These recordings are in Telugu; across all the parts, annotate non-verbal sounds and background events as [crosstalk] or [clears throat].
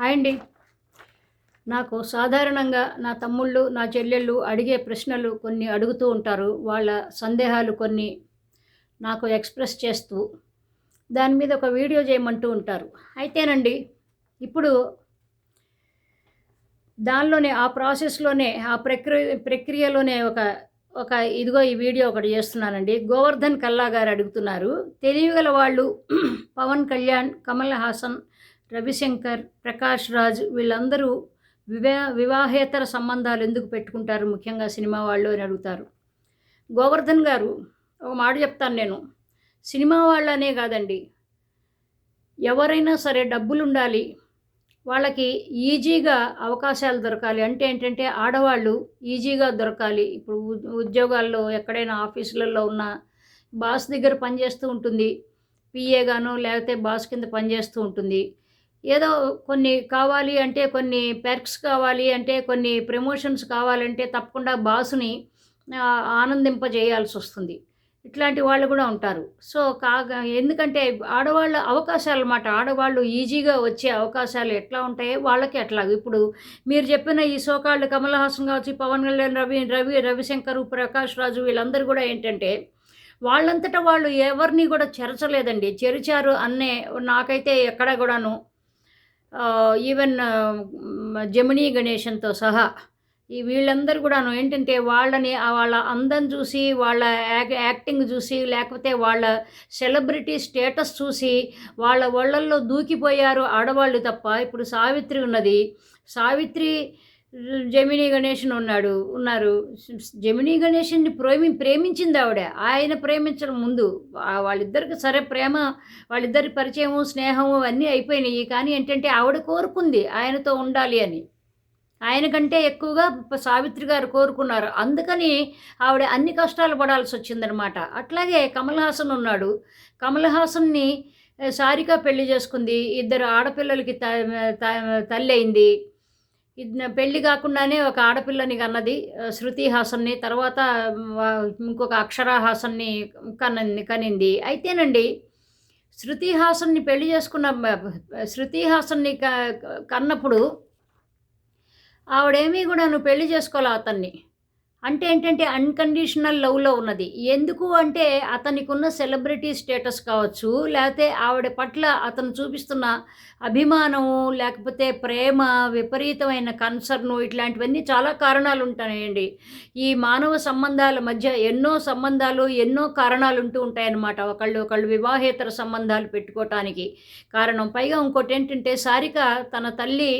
హాయ్ అండి. నాకు సాధారణంగా నా తమ్ముళ్ళు నా చెల్లెళ్ళు అడిగే ప్రశ్నలు కొన్ని అడుగుతూ ఉంటారు. వాళ్ళ సందేహాలు కొన్ని నాకు ఎక్స్ప్రెస్ చేస్తూ దాని మీద ఒక వీడియో చేయమంటూ ఉంటారు. అయితేనండి ఇప్పుడు దానిలోనే ఆ ప్రాసెస్లోనే ఆ ప్రక్రియ ప్రక్రియలోనే ఒక ఒక ఇదిగో ఈ వీడియో ఒకటి చేస్తున్నానండి. గోవర్ధన్ కల్లా గారు అడుగుతున్నారు. తెలియగల వాళ్ళు [clears throat] పవన్ కళ్యాణ్ కమల్ హాసన్ రవిశంకర్ ప్రకాష్ రాజ్ వీళ్ళందరూ వివా వివాహేతర సంబంధాలు ఎందుకు పెట్టుకుంటారు? ముఖ్యంగా సినిమా వాళ్ళు అని అడుగుతారు. గోవర్ధన్ గారు ఒక మాట చెప్తాను నేను. సినిమా వాళ్ళనే కాదండి. ఎవరైనా సరే డబ్బులు ఉండాలి వాళ్ళకి ఈజీగా అవకాశాలు దొరకాలి. అంటే ఏంటంటే ఆడవాళ్ళు ఈజీగా దొరకాలి. ఇప్పుడు ఉ- ఉద్యోగాల్లో ఎక్కడైనా ఆఫీసులలో ఉన్న బాస్ దగ్గర పనిచేస్తూ ఉంటుంది. పిఏగాను లేకపోతే బాస్ కింద పనిచేస్తూ ఉంటుంది. ఏదో కొన్ని కావాలి అంటే కొన్ని పెర్క్స్ కావాలి అంటే కొన్ని ప్రమోషన్స్ కావాలంటే తప్పకుండా బాసుని ఆనందింపజేయాల్సి వస్తుంది ఇట్లాంటి వాళ్ళు కూడా ఉంటారు. సో కాగా ఎందుకంటే ఆడవాళ్ళ అవకాశాలు అన్నమాట ఆడవాళ్ళు ఈజీగా వచ్చే అవకాశాలు ఎట్లా ఉంటాయో వాళ్ళకి అట్లా ఇప్పుడు మీరు చెప్పిన ఈ సోకాళ్ళు కమల్ హాసన్ కావచ్చు పవన్ కళ్యాణ్ రవి రవి రవిశంకర్ ప్రకాష్ రాజు వీళ్ళందరూ కూడా ఏంటంటే వాళ్ళంతటా వాళ్ళు ఎవరిని కూడా చెరచలేదండి. చెరిచారు అన్నే నాకైతే ఎక్కడ కూడాను ఈవెన్ జమినీ గణేశన్తో సహా ఈ వీళ్ళందరూ కూడాను ఏంటంటే వాళ్ళని వాళ్ళ అందం చూసి వాళ్ళ యాక్ యాక్టింగ్ చూసి లేకపోతే వాళ్ళ సెలబ్రిటీ స్టేటస్ చూసి వాళ్ళ ఒళ్ళల్లో దూకిపోయారు ఆడవాళ్ళు తప్ప. ఇప్పుడు సావిత్రి ఉన్నది. సావిత్రి జమినీ గణేషన్ ఉన్నాడు ఉన్నారు. జమినీ గణేషన్ని ప్రేమి ప్రేమించింది ఆవిడ. ఆయన ప్రేమించడం ముందు వాళ్ళిద్దరికి సరే ప్రేమ వాళ్ళిద్దరి పరిచయము స్నేహము అన్నీ అయిపోయినాయి. కానీ ఏంటంటే ఆవిడ కోరుకుంది ఆయనతో ఉండాలి అని. ఆయన కంటే ఎక్కువగా సావిత్రి గారు కోరుకున్నారు. అందుకని ఆవిడ అన్ని కష్టాలు పడాల్సి వచ్చిందనమాట. అట్లాగే కమల్ హాసన్ ఉన్నాడు. కమల్ హాసన్ని ఆ, సారిక పెళ్ళి చేసుకుంది. ఇద్దరు ఆడపిల్లలకి త త- తల్లి అయింది. పెళ్ళి కాకుండానే ఒక ఆడపిల్లని కన్నది శృతి హాసన్ని తర్వాత ఇంకొక అక్షరహాసన్ని హాసన్ని కనింది అయితేనండి శృతి హాసన్ని పెళ్ళి చేసుకున్న శృతి హాసన్ని క- కన్నప్పుడు ఆవిడేమీ కూడా నువ్వు పెళ్ళి చేసుకోవాలి అతన్ని. అంటే ఏంటంటే అన్కండిషనల్ లవ్లో ఉన్నది. ఎందుకు అంటే అతనికి ఉన్న సెలబ్రిటీ స్టేటస్ కావచ్చు లేకపోతే ఆవిడ పట్ల అతను చూపిస్తున్న అభిమానము లేకపోతే ప్రేమ విపరీతమైన కన్సర్ను ఇట్లాంటివన్నీ చాలా కారణాలు ఉంటాయండి ఈ మానవ సంబంధాల మధ్య ఎన్నో సంబంధాలు ఎన్నో కారణాలు ఉంటూ ఉంటాయన్నమాట. ఒకళ్ళు ఒకళ్ళు వివాహేతర సంబంధాలు పెట్టుకోవటానికి కారణం పైగా ఇంకోటి ఏంటంటే సారిక తన తల్లి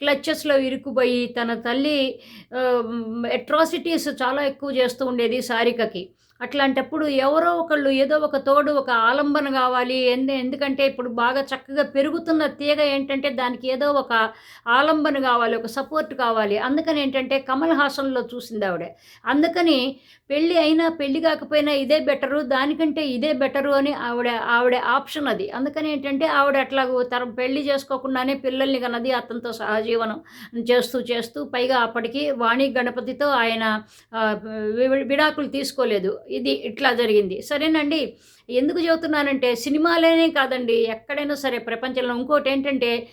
క్లచెస్లో ఇరుక్కుపోయి తన తల్లి అట్రాసిటీస్ చాలా ఎక్కువ చేస్తూ ఉండేది సారికకి. అట్లాంటప్పుడు ఎవరో ఒకళ్ళు ఏదో ఒక తోడు ఒక ఆలంబన కావాలి. ఎందు ఎందుకంటే ఇప్పుడు బాగా చక్కగా పెరుగుతున్న తీగ ఏంటంటే దానికి ఏదో ఒక ఆలంబన కావాలి ఒక సపోర్ట్ కావాలి. అందుకని ఏంటంటే కమల్ హాసన్లో చూసింది ఆవిడే. అందుకని పెళ్ళి అయినా పెళ్ళి కాకపోయినా ఇదే బెటరు దానికంటే ఇదే బెటరు అని ఆవిడ ఆవిడ ఆప్షన్ అది. అందుకని ఏంటంటే ఆవిడ అట్లా తర పెళ్ళి చేసుకోకుండానే పిల్లల్ని కన్నది అతనితో సహజీవనం చేస్తూ చేస్తూ పైగా అప్పటికి వాణి గణపతితో ఆయన విడాకులు తీసుకోలేదు. ఇది ఇట్లా జరిగింది. సరేనండి. ఎందుకు చెబుతున్నానంటే సినిమాలేనే కాదండి. ఎక్కడైనా సరే ప్రపంచంలో ఇంకోటి ఏంటంటే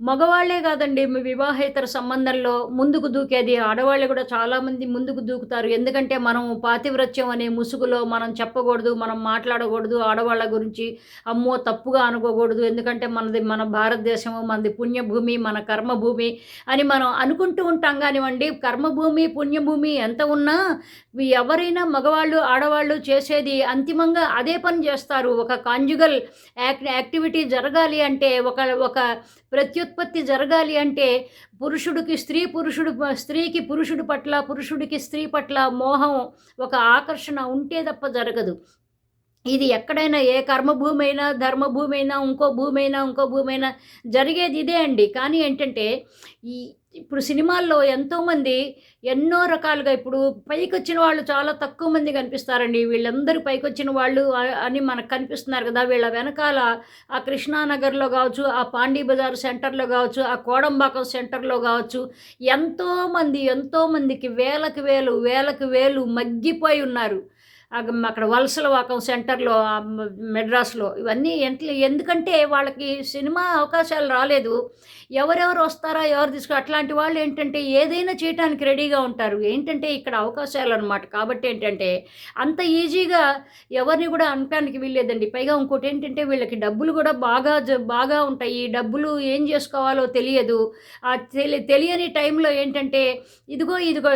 మగవాళ్ళే కాదండి మీ వివాహేతర సంబంధంలో ముందుకు దూకేది ఆడవాళ్ళు కూడా చాలామంది ముందుకు దూకుతారు. ఎందుకంటే మనం పాతివ్రత్యం అనే ముసుగులో మనం చెప్పకూడదు మనం మాట్లాడకూడదు ఆడవాళ్ళ గురించి అమ్మో తప్పుగా అనుకోకూడదు. ఎందుకంటే మనది మన భారతదేశము మనది పుణ్యభూమి మన కర్మభూమి అని మనం అనుకుంటూ ఉంటాం కానివ్వండి. కర్మభూమి పుణ్యభూమి ఎంత ఉన్నా ఎవరైనా మగవాళ్ళు ఆడవాళ్ళు చేసేది అంతిమంగా అదే పని చేస్తారు. ఒక కాంజుగల్ యాక్ యాక్టివిటీ జరగాలి అంటే ఒక ఒక ప్రత్యుత్పత్తి జరగాలి అంటే పురుషుడికి స్త్రీ పురుషుడు స్త్రీకి పురుషుడి పట్ల పురుషుడికి స్త్రీ పట్ల మోహం ఒక ఆకర్షణ ఉంటే తప్ప జరగదు. ఇది ఎక్కడైనా ఏ కర్మభూమి అయినా ధర్మభూమి అయినా ఇంకో భూమి అయినా ఇంకో భూమి అయినా జరిగేది ఇదే అండి. కానీ ఏంటంటే ఈ ఇప్పుడు సినిమాల్లో ఎంతోమంది ఎన్నో రకాలుగా ఇప్పుడు పైకి వచ్చిన వాళ్ళు చాలా తక్కువ మంది కనిపిస్తారండి. వీళ్ళందరూ పైకి వచ్చిన వాళ్ళు అని మనకు కనిపిస్తున్నారు కదా. వీళ్ళ వెనకాల ఆ కృష్ణానగర్లో కావచ్చు ఆ పాండీ బజార్ సెంటర్లో కావచ్చు ఆ కోడంబాకం సెంటర్లో కావచ్చు ఎంతోమంది ఎంతోమందికి వేలకు వేలు వేలకు వేలు మగ్గిపోయి ఉన్నారు. అక్కడ వలసలవాకం సెంటర్లో మెడ్రాస్లో ఇవన్నీ ఎంత ఎందుకంటే వాళ్ళకి సినిమా అవకాశాలు రాలేదు. ఎవరెవరు వస్తారా ఎవరు తీసుకు అట్లాంటి వాళ్ళు ఏంటంటే ఏదైనా చేయడానికి రెడీగా ఉంటారు. ఏంటంటే ఇక్కడ అవకాశాలు అనమాట కాబట్టి ఏంటంటే అంత ఈజీగా ఎవరిని కూడా అనటానికి వీల్లేదండి. పైగా ఇంకోటి ఏంటంటే వీళ్ళకి డబ్బులు కూడా బాగా బాగా ఉంటాయి. ఈ డబ్బులు ఏం చేసుకోవాలో తెలియదు. ఆ తెలి తెలియని టైంలో ఏంటంటే ఇదిగో ఇదిగో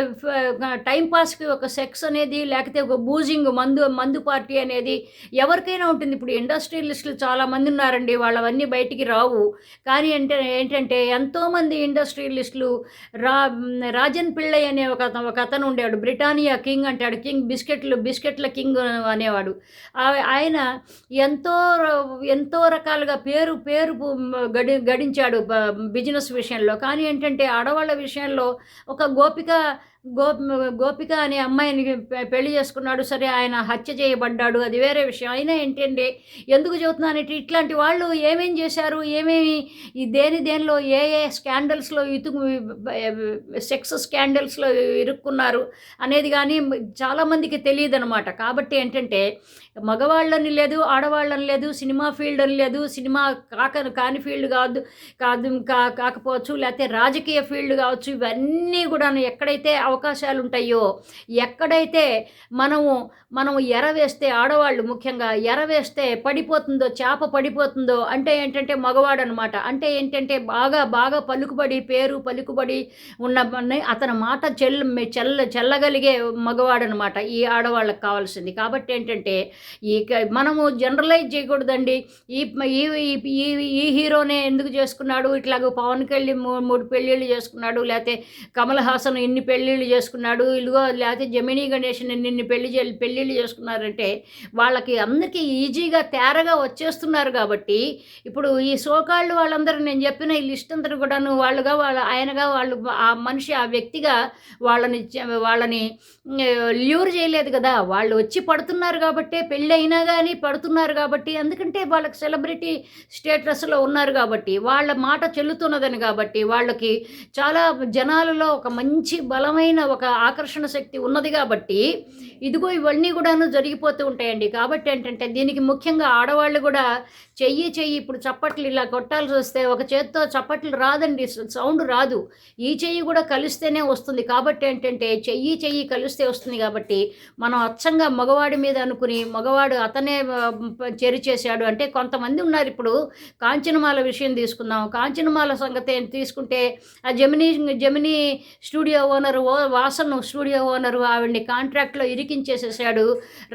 టైం పాస్కి ఒక సెక్స్ అనేది లేకపోతే ఒక బూజింగ్ మందు మందు పార్టీ అనేది ఎవరికైనా ఉంటుంది. ఇప్పుడు ఇండస్ట్రియలిస్టులు చాలామంది ఉన్నారండి. వాళ్ళవన్నీ బయటికి రావు. కానీ అంటే ఏంటంటే ఎంతోమంది ఇండస్ట్రియలిస్టులు రా రాజన్ పిళ్ళై అనే ఒక ఒక అతను ఉండేవాడు. బ్రిటానియా కింగ్ అంటాడు. కింగ్ బిస్కెట్లు బిస్కెట్ల కింగ్ అనేవాడు. ఆయన ఎంతో ర- ఎంతో రకాలుగా పేరు పేరు గడి గడించాడు బిజినెస్ విషయంలో. కానీ ఏంటంటే ఆడవాళ్ళ విషయంలో ఒక గోపిక గోపి గోపిక అనే అమ్మాయిని పె- పెళ్ళి చేసుకున్నాడు. సరే ఆయన హత్య చేయబడ్డాడు. అది వేరే విషయం. అయినా ఏంటంటే ఎందుకు చెబుతున్నానంటే ఇట్లాంటి వాళ్ళు ఏమేం చేశారు? ఏమేమి ఈ దేని దేనిలో ఏ ఏ స్కాండల్స్లో ఇతుకు సెక్స్ స్కాండల్స్లో ఇరుక్కున్నారు అనేది కానీ చాలామందికి తెలియదు అనమాట కాబట్టి ఏంటంటే మగవాళ్ళని లేదు ఆడవాళ్ళని లేదు సినిమా ఫీల్డ్ అని లేదు సినిమా కాక కాని ఫీల్డ్ కాదు కాదు కా కాకపోవచ్చు లేకపోతే రాజకీయ ఫీల్డ్ కావచ్చు ఇవన్నీ కూడా ఎక్కడైతే అవకాశాలు ఉంటాయో ఎక్కడైతే మనము మనం ఎర వేస్తే ఆడవాళ్ళు ముఖ్యంగా ఎర వేస్తే పడిపోతుందో చేప పడిపోతుందో అంటే ఏంటంటే మగవాడు అనమాట అంటే ఏంటంటే బాగా బాగా పలుకుబడి పేరు పలుకుబడి ఉన్న అతని మాట చెల్ చెల్ల చెల్లగలిగే మగవాడు అనమాట ఈ ఆడవాళ్ళకి కావాల్సింది. కాబట్టి ఏంటంటే ఈ క- మనము జనరలైజ్ చేయకూడదండి. ఈ ఈ ఈ- ఈ హీరోనే ఎందుకు చేసుకున్నాడు? ఇట్లాగ పవన్ కళ్యాణ్ మూడు పెళ్ళిళ్ళు చేసుకున్నాడు లేకపోతే కమల్ హాసన్ ఇన్ని పెళ్ళిళ్ళు చేసుకున్నాడు ఇదిగో లేకపోతే జమినీ గణేషన్ ఇన్ని పెళ్ళి పెళ్ళిళ్ళు చేసుకున్నారంటే వాళ్ళకి అందరికీ ఈజీగా తేరగా వచ్చేస్తున్నారు కాబట్టి ఇప్పుడు ఈ సోకాళ్ళు వాళ్ళందరూ నేను చెప్పిన ఈ లిస్ట్ అంతా కూడాను వాళ్ళుగా వాళ్ళ ఆయనగా వాళ్ళు ఆ మనిషి ఆ వ్యక్తిగా వాళ్ళని వాళ్ళని ల్యూర్ చేయలేదు కదా వాళ్ళు వచ్చి పడుతున్నారు కాబట్టి పెళ్ళి అయినా కానీ పడుతున్నారు కాబట్టి ఎందుకంటే వాళ్ళకి సెలబ్రిటీ స్టేటస్లో ఉన్నారు కాబట్టి వాళ్ళ మాట చెల్లుతున్నదని కాబట్టి వాళ్ళకి చాలా జనాలలో ఒక మంచి బలమైన ఒక ఆకర్షణ శక్తి ఉన్నది కాబట్టి ఇదిగో ఇవన్నీ కూడాను జరిగిపోతూ ఉంటాయండి. కాబట్టి ఏంటంటే దీనికి ముఖ్యంగా ఆడవాళ్ళు కూడా చెయ్యి చెయ్యి ఇప్పుడు చప్పట్లు ఇలా కొట్టాల్సి వస్తే ఒక చేత్తో చప్పట్లు రాదండి సౌండ్ రాదు. ఈ చెయ్యి కూడా కలిస్తేనే వస్తుంది. కాబట్టి ఏంటంటే చెయ్యి చెయ్యి కలిస్తే వస్తుంది కాబట్టి మనం అచ్చంగా మగవాడి మీద అనుకుని మగవాడు అతనే చెరి చేశాడు. అంటే కొంతమంది ఉన్నారు ఇప్పుడు కాంచనమాల విషయం తీసుకుందాం. కాంచనమాల సంగతి తీసుకుంటే ఆ జమినీ జమినీ స్టూడియో ఓనరు ఓ వాసన్ స్టూడియో ఓనరు ఆవిడ్ని కాంట్రాక్ట్లో ఇరికించేసేసాడు.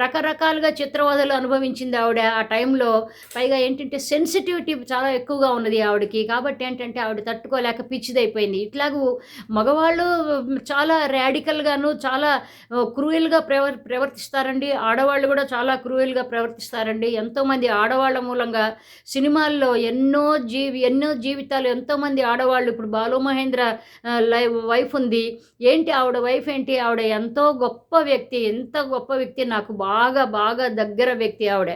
రకరకాలుగా చిత్రవదలు అనుభవించింది ఆవిడ ఆ టైంలో. పైగా ఏంటంటే సెన్సిటివిటీ చాలా ఎక్కువగా ఉన్నది ఆవిడకి. కాబట్టి ఏంటంటే ఆవిడ తట్టుకోలేక పిచ్చిదైపోయింది. ఇట్లాగూ మగవాళ్ళు చాలా ర్యాడికల్గాను చాలా క్రూయల్గా ప్రవర్ ప్రవర్తిస్తారండి. ఆడవాళ్ళు కూడా చాలా క్రూయల్గా ప్రవర్తిస్తారండి. ఎంతోమంది ఆడవాళ్ళ మూలంగా సినిమాల్లో ఎన్నో జీవి ఎన్నో జీవితాలు ఎంతోమంది ఆడవాళ్ళు ఇప్పుడు బాలు మహేంద్ర లైవ్ వైఫ్ ఉంది. ఏంటి ఆవిడ వైఫ్ ఏంటి? ఆవిడ ఎంతో గొప్ప వ్యక్తి ఎంత గొప్ప వ్యక్తి నాకు బాగా బాగా దగ్గర వ్యక్తి ఆవిడ.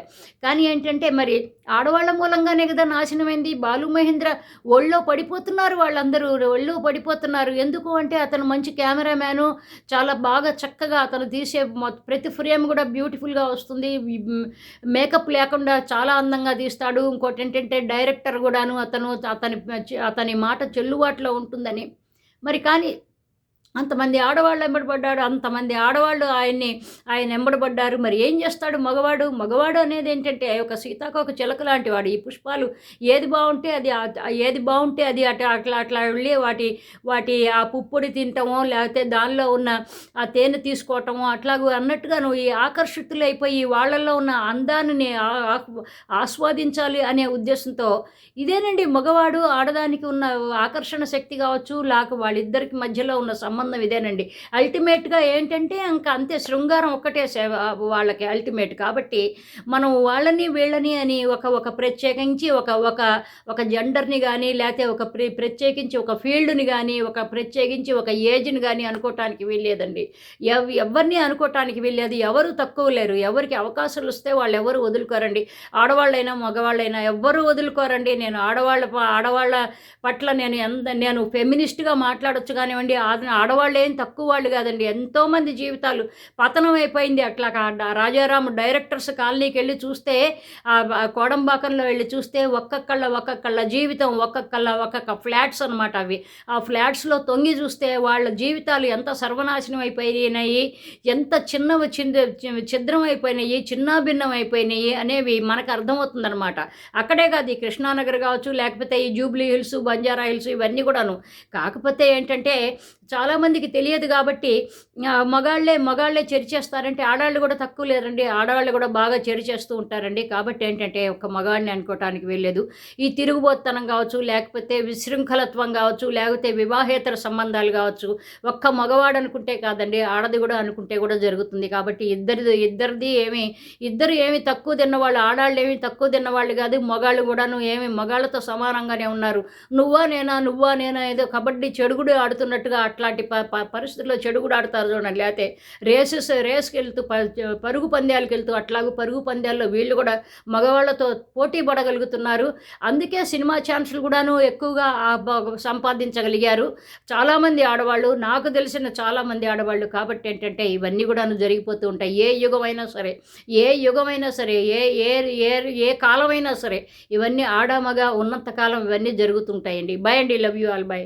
కానీ ఏంటంటే మరి ఆడవాళ్ళ మూలంగానే కదా నాశనమైంది. బాలు మహేంద్ర ఒళ్ళో పడిపోతున్నారు వాళ్ళందరూ ఒళ్ళో పడిపోతున్నారు. ఎందుకు అంటే అతను మంచి కెమెరామ్యాను చాలా బాగా చక్కగా అతను తీసే ప్రతి ఫ్రేమ్ కూడా బ్యూటిఫుల్గా వస్తుంది. మేకప్ లేకుండా చాలా అందంగా తీస్తాడు. ఇంకోటి ఏంటంటే డైరెక్టర్ కూడాను అతను అతని అతని మాట చెల్లుబాటులో ఉంటుందని. మరి కానీ అంతమంది ఆడవాళ్ళు ఎంబడబడ్డాడు అంతమంది ఆడవాళ్ళు ఆయన్ని ఆయన ఎంబడబడ్డారు. మరి ఏం చేస్తాడు మగవాడు? మగవాడు అనేది ఏంటంటే ఒక సీతాకోక చిలక లాంటి వాడు. ఈ పుష్పాలు ఏది బాగుంటే అది ఏది బాగుంటే అది అట్లా అట్లా అట్లా వెళ్ళి వాటి వాటి ఆ పుప్పొడి తింటమో లేకపోతే దానిలో ఉన్న ఆ తేనె తీసుకోవటమో అట్లాగూ అన్నట్టుగా నువ్వు ఈ ఆకర్షితులైపోయి వాళ్ళల్లో ఉన్న అందాన్ని ఆ- ఆస్వాదించాలి అనే ఉద్దేశంతో ఇదేనండి మగవాడు ఆడదానికి ఉన్న ఆకర్షణ శక్తి కావచ్చు లేక వాళ్ళిద్దరికి మధ్యలో ఉన్న సంబంధం ఇదేనండి. అల్టిమేట్గా ఏంటంటే ఇంకా అంతే శృంగారం ఒక్కటే సేవ వాళ్ళకి అల్టిమేట్ కాబట్టి మనం వాళ్ళని వీళ్ళని అని ఒక ఒక ప్రత్యేకించి ఒక ఒక ఒక జెండర్ని కానీ లేకపోతే ఒక ప్రత్యేకించి ఒక ఫీల్డ్ని కానీ ఒక ప్రత్యేకించి ఒక ఏజ్ని కానీ అనుకోవటానికి వీల్లేదండి. ఎవ్ ఎవరిని అనుకోవటానికి వీల్లేదు. ఎవరు తక్కువ లేరు. ఎవరికి అవకాశాలు వస్తే వాళ్ళు ఎవరు వదులుకోరండి. ఆడవాళ్ళైనా మగవాళ్ళైనా ఎవ్వరు వదులుకోరండి. నేను ఆడవాళ్ళ ఆడవాళ్ళ పట్ల నేను ఎంత నేను ఫెమినిస్ట్గా మాట్లాడొచ్చు కానివ్వండి ఆడ ఆడవాళ్ళ ఆడవాళ్ళు ఏం తక్కువ వాళ్ళు కాదండి. ఎంతోమంది జీవితాలు పతనం అయిపోయింది అట్లా రాజారాము డైరెక్టర్స్ కాలనీకి వెళ్ళి చూస్తే ఆ కోడంబాకంలో వెళ్ళి చూస్తే ఒక్కొక్కళ్ళ ఒక్కొక్కళ్ళ జీవితం ఒక్కొక్కళ్ళ ఒక్కొక్క ఫ్లాట్స్ అనమాట అవి. ఆ ఫ్లాట్స్లో తొంగి చూస్తే వాళ్ళ జీవితాలు ఎంత సర్వనాశనం అయిపోయినాయి ఎంత చిన్నవి ఛిద్రం అయిపోయినాయి చిన్నాభిన్నం అయిపోయినాయి అనేవి మనకు అర్థమవుతుందనమాట అక్కడే కాదు ఈ కృష్ణానగర్ కావచ్చు లేకపోతే ఈ జూబ్లీ హిల్స్ బంజారా హిల్స్ ఇవన్నీ కూడాను. కాకపోతే ఏంటంటే చాలా చాలామందికి తెలియదు కాబట్టి మగాళ్ళే మగాళ్ళే చెరిచేస్తారంటే ఆడవాళ్ళు కూడా తక్కువ లేరండి. ఆడవాళ్ళు కూడా బాగా చెరిచేస్తూ ఉంటారండి. కాబట్టి ఏంటంటే ఒక మగాడిని అనుకోవటానికి వెళ్ళలేదు ఈ తిరుగుబోత్తనం కావచ్చు లేకపోతే విశృంఖలత్వం కావచ్చు లేకపోతే వివాహేతర సంబంధాలు కావచ్చు ఒక్క మగవాడు అనుకుంటే కాదండి ఆడది కూడా అనుకుంటే కూడా జరుగుతుంది. కాబట్టి ఇద్దరిది ఇద్దరిది ఏమి ఇద్దరు ఏమి తక్కువ తిన్నవాళ్ళు ఆడాళ్ళు ఏమి తక్కువ తిన్నవాళ్ళు కాదు. మగాళ్ళు కూడాను ఏమి మగాళ్ళతో సమానంగానే ఉన్నారు. నువ్వా నేనా నువ్వా నేనా ఏదో కబడ్డీ చెడుగుడు ఆడుతున్నట్టుగా అట్లాంటి పరిస్థితుల్లో చెడుగుడు ఆడతారు చూడండి. లేకపోతే రేసెస్ రేస్కి వెళ్తూ పరుగు పందాలకు వెళ్తూ అట్లాగూ పరుగు పందాల్లో వీళ్ళు కూడా మగవాళ్ళతో పోటీ పడగలుగుతున్నారు. అందుకే సినిమా ఛాన్సులు కూడాను ఎక్కువగా సంపాదించగలిగారు. చాలామంది ఆడవాళ్ళు నాకు తెలిసిన చాలామంది ఆడవాళ్ళు కాబట్టి ఏంటంటే ఇవన్నీ కూడాను జరిగిపోతూ ఉంటాయి. ఏ యుగమైనా సరే ఏ యుగమైనా సరే ఏ ఏ ఏ ఏ కాలమైనా సరే ఇవన్నీ ఆడమగా ఉన్నంతకాలం కాలం ఇవన్నీ జరుగుతుంటాయండి బై అండి. Love you all bye